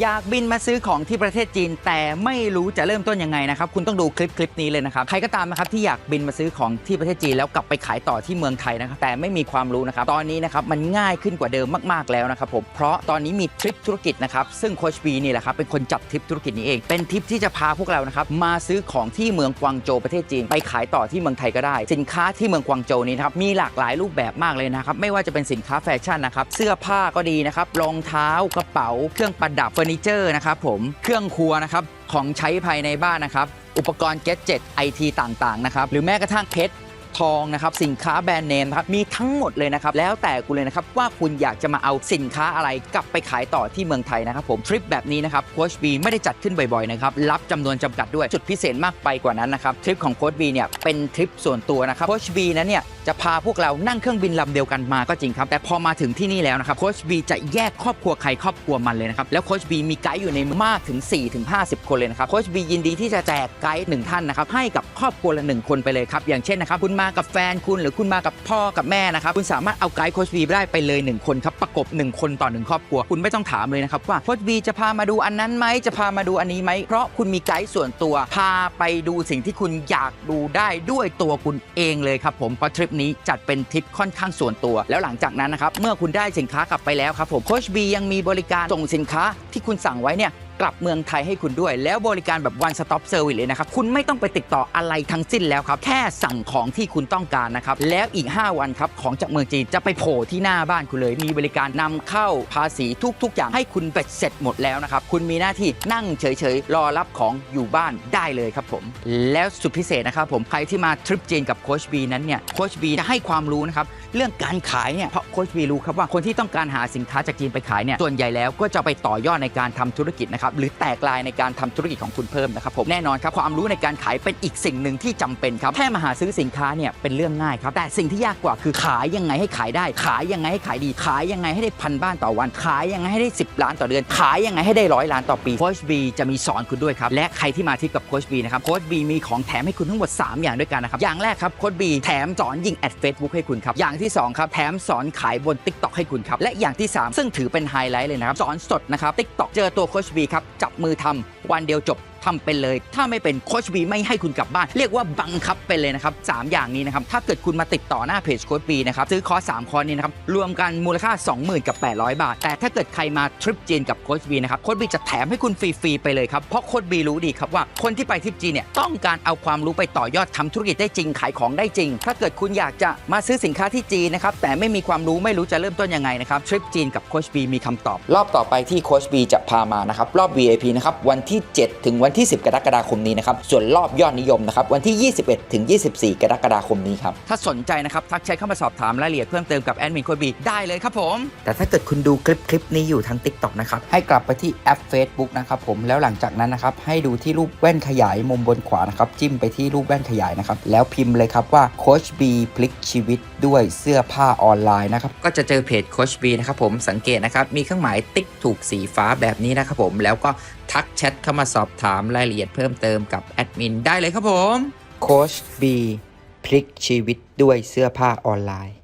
อยากบินมาซื้อของที่ประเทศจีน แต่ไม่รู้จะเริ่มต้นยังไงนะครับ คุณต้องดูคลิปคลิปนี้เลยนะครับ ใครก็ตามนะครับที่อยากบินมาซื้อของที่ประเทศจีนแล้วกลับไปขายต่อที่เมืองไทยนะครับแต่ไม่มีความรู้นะครับ ตอนนี้นะครับมันง่ายขึ้นกว่าเดิมมากๆแล้วนะครับผมเพราะตอนนี้มีทริปธุรกิจนะครับซึ่งโคชบีนี่แหละครับเป็นคนจัดทริปธุรกิจนี้เอง เป็นทริปที่จะพาพวกเรานะครับมาซื้อของที่เมืองกวางโจวประเทศจีน ไปขายต่อที่เมืองไทยก็ได้ สินค้าที่เมืองกวางโจวนี้นะครับมีหลากหลายรูปแบบมากเลยนะครับไม่ว่าจะเป็นสินค้าแฟชั่นนะครับเสื้อผ้าก็ดีนะครับรองเท้ากระเป๋าเครื่องประดับอร์นิเจอร์นะครับผมเครื่องครัวนะครับของใช้ภายในบ้านนะครับ อุปกรณ์แกดเจ็ตไอทีต่างๆนะครับหรือแม้กระทั่งเพชรทองนะครับสินค้าแบรนด์เนมครับมีทั้งหมดเลยนะครับแล้วแต่คุณเลยนะครับว่าคุณอยากจะมาเอาสินค้าอะไรกลับไปขายต่อที่เมืองไทยนะครับผมทริปแบบนี้นะครับโคชบีไม่ได้จัดขึ้นบ่อยๆนะครับรับจำนวนจำกัดด้วยจุดพิเศษมากไปกว่านั้นนะครับทริปของโคชบีเนี่ยเป็นทริปส่วนตัวนะครับโคชบีนั้นเนี่ยจะพาพวกเรานั่งเครื่องบินลำเดียวกันมาก็จริงครับ แต่พอมาถึงที่นี่แล้วนะครับโคชบีจะแยกครอบครัวใครครอบครัวมันเลยนะครับ แล้วโคชบีมีไกด์อยู่ในมากถึง4-50 คนเลยนะครับโคชบียินดีที่จะแจกไกด์หนึ่งท่านนะครับให้กับครอบครัวละหนึ่งคนไปเลยครับ อย่างเช่นนะครับ คุณมากับแฟนคุณหรือคุณมากับพ่อกับแม่นะครับคุณสามารถเอาไกด์โคชบีได้ไปเลย 1 คนครับประกบ 1 คนต่อหนึ่งครอบครัว คุณไม่ต้องถามเลยนะครับว่าโคชบีจะพามาดูอันนั้นไหมจะพามาดูอันนี้ไหมเพราะคุณมีไกด์ส่วนตัว พาไปดูสิ่งที่คุณอยากดูได้ด้วยตัวคุณเองเลยครับผมพราะทริปนี้จัดเป็นทริปค่อนข้างส่วนตัว แล้วหลังจากนั้นนะครับเมื่อคุณได้สินค้ากลับไปแล้วครับผมโคชบียังมีบริการส่งสินค้าที่คุณสั่งไว้เนี่ย กลับเมืองไทยให้คุณด้วย แล้วบริการแบบ one stop service เลยนะครับ คุณไม่ต้องไปติดต่ออะไรทั้งสิ้นแล้วครับ แค่สั่งของที่คุณต้องการนะครับ แล้วอีก 5 วันครับ ของจากเมืองจีนจะไปโผล่ที่หน้าบ้านคุณเลย มีบริการนำเข้าภาษีทุก ๆ อย่างให้คุณเบ็ดเสร็จหมดแล้วนะครับ คุณมีหน้าที่นั่งเฉยๆ รอรับของอยู่บ้านได้เลยครับผม แล้วสุดพิเศษนะครับผม ใครที่มาทริปจีนกับโคชบีนั้นเนี่ย โคชบีจะให้ความรู้นะครับ เรื่องการขายเนี่ยเพราะโคชบีรู้ครับว่าคนที่ต้องการหาสินค้าจากจีนไปขายเนี่ยส่วนใหญ่แล้วก็จะไปต่อยอดในการทำธุรกิจนะครับหรือแตกลายในการทำธุรกิจของคุณเพิ่มนะครับผมแน่นอนครับความรู้ในการขายเป็นอีกสิ่งหนึ่งที่จำเป็นครับแค่มาหาซื้อสินค้าเนี่ยเป็นเรื่องง่ายครับแต่สิ่งที่ยากกว่าคือขายยังไงให้ขายได้ ขายยังไงให้ขายดี ขายยังไงให้ได้พันบ้านต่อวัน ขายยังไงให้ได้ 10 ล้านต่อเดือน ขายยังไงให้ได้ร้อยล้านต่อปีโคชบีจะมีสอนคุณด้วยครับและใครที่มาทิปกับโคชบีนะครับโคชบีมีของแถมให้คุณทั้งหมด 3 อย่างด้วยกันนะครับอย่างแรกครับโคชบีแถมสอนยิงแอดเฟซบุ๊กให้คุณครับอย่างที่สองครับ แถมสอนขายบน t ิ k t o k ให้คุณครับ และอย่างที่ 3 ซึ่งถือเป็นไฮไลท์เลยนะครับ สอนสดนะครับ t ิ k t o k เจอตัวโคชบีครับ จับมือทำวันเดียวจบ ทำเป็นเลย ถ้าไม่เป็นโคชบีไม่ให้คุณกลับบ้าน เรียกว่าบังคับไปเลยนะครับสามอย่างนี้นะครับถ้าเกิดคุณมาติดต่อหน้าเพจโคชบีนะครับซื้อคอร์สสามคอร์สนี้นะครับรวมกันมูลค่า 20,000กับ800 บาท แต่ถ้าเกิดใครมาทริปจีนกับโคชบีนะครับโคชบีจะแถมให้คุณฟรีๆไปเลยครับเพราะโคชบีรู้ดีครับว่าคนที่ไปทริปจีนเนี่ยต้องการเอาความรู้ไปต่อยอดทำธุรกิจได้จริงขายของได้จริง ถ้าเกิดคุณอยากจะมาซื้อสินค้าที่จีนนะครับแต่ไม่มีความรู้ไม่รู้จะเริ่มต้นยังไงนะครับทริปจีนกับโคชบีมีคำตอบ รอบต่อไปที่โคชบีจะพามานะครับรอบ VIP นะครับวันที่ 7 ถึงวันที่ 10 กรกฎาคมนี้นะครับ ส่วนรอบยอดนิยมนะครับวันที่ 21 ถึง 24 กรกฎาคมนี้ครับ ถ้าสนใจนะครับ ทักแชทเข้ามาสอบถามรายละเอียดเพิ่มเติมกับแอดมินโคชบีได้เลยครับผม แต่ถ้าเกิดคุณดูคลิปคลิปนี้อยู่ทาง TikTok นะครับ ให้กลับไปที่แอป Facebook นะครับผมแล้วหลังจากนั้นนะครับ ให้ดูที่รูปแว่นขยายมุมบนขวานะครับจิ้มไปที่รูปแว่นขยายนะครับแล้วพิมพ์เลยครับว่าโคชบีพลิกชีวิตด้วยเสื้อผ้าออนไลน์นะครับก็จะเจอเพจโคชบีนะครับผมสังเกตนะครับมีเครื่องหมายติ๊กถูกสีฟ้าแบบนี้นะครับผมแล้วก็ ทักแชทเข้ามาสอบถามรายละเอียดเพิ่มเติมกับแอดมินได้เลยครับผม โคชบีพลิกชีวิตด้วยเสื้อผ้าออนไลน์